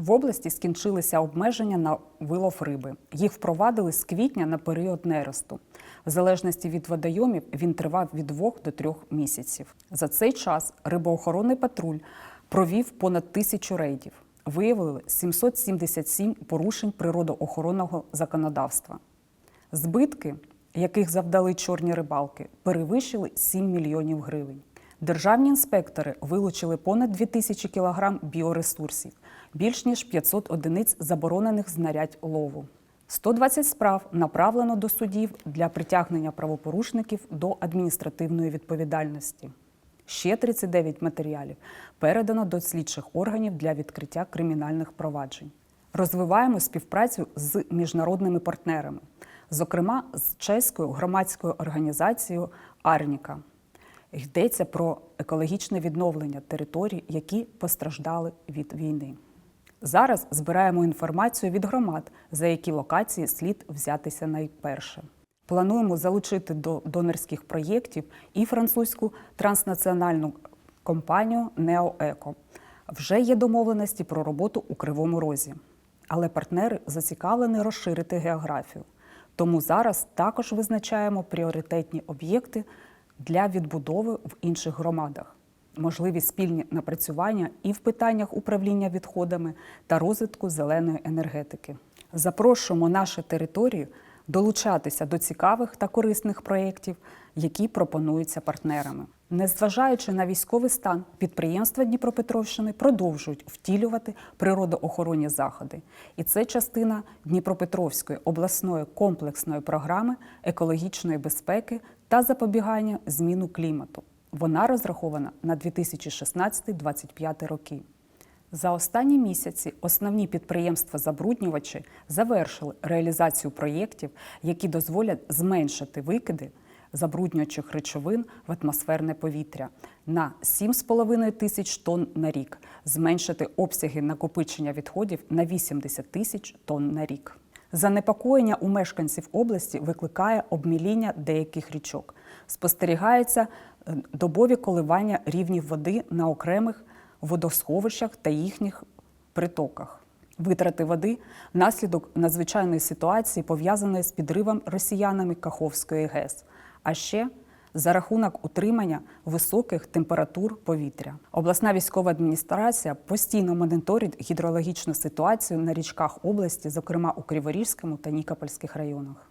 В області скінчилися обмеження на вилов риби. Їх впровадили з квітня на період неросту. В залежності від водойомів він тривав від двох до трьох місяців. За цей час рибоохоронний патруль провів понад тисячу рейдів. Виявили 777 порушень природоохоронного законодавства. Збитки, яких завдали чорні рибалки, перевищили 7 мільйонів гривень. Державні інспектори вилучили понад 2 тисячі кілограм біоресурсів, більш ніж 500 одиниць заборонених знарядь лову. 120 справ направлено до судів для притягнення правопорушників до адміністративної відповідальності. Ще 39 матеріалів передано до слідчих органів для відкриття кримінальних проваджень. Розвиваємо співпрацю з міжнародними партнерами, зокрема з чеською громадською організацією Арніка. Йдеться про екологічне відновлення територій, які постраждали від війни. Зараз збираємо інформацію від громад, за які локації слід взятися найперше. Плануємо залучити до донорських проєктів і французьку транснаціональну компанію «Неоеко». Вже є домовленості про роботу у Кривому Розі, але партнери зацікавлені розширити географію. Тому зараз також визначаємо пріоритетні об'єкти для відбудови в інших громадах, можливі спільні напрацювання і в питаннях управління відходами та розвитку зеленої енергетики. Запрошуємо наші території долучатися до цікавих та корисних проєктів, які пропонуються партнерами. Незважаючи на військовий стан, підприємства Дніпропетровщини продовжують втілювати природоохоронні заходи. І це частина Дніпропетровської обласної комплексної програми екологічної безпеки та запобігання зміну клімату. Вона розрахована на 2016-2025 роки. За останні місяці основні підприємства-забруднювачі завершили реалізацію проєктів, які дозволять зменшити викиди забруднюючих речовин в атмосферне повітря на 7,5 тисяч тонн на рік, зменшити обсяги накопичення відходів на 80 тисяч тонн на рік. Занепокоєння у мешканців області викликає обміління деяких річок. Спостерігаються е, добові коливання рівнів води на окремих водосховищах та їхніх притоках. Витрати води наслідок надзвичайної ситуації, пов'язаної з підривом росіянами Каховської ГЕС, а ще за рахунок утримання високих температур повітря. Обласна військова адміністрація постійно моніторить гідрологічну ситуацію на річках області, зокрема у Криворізькому та Нікопольських районах.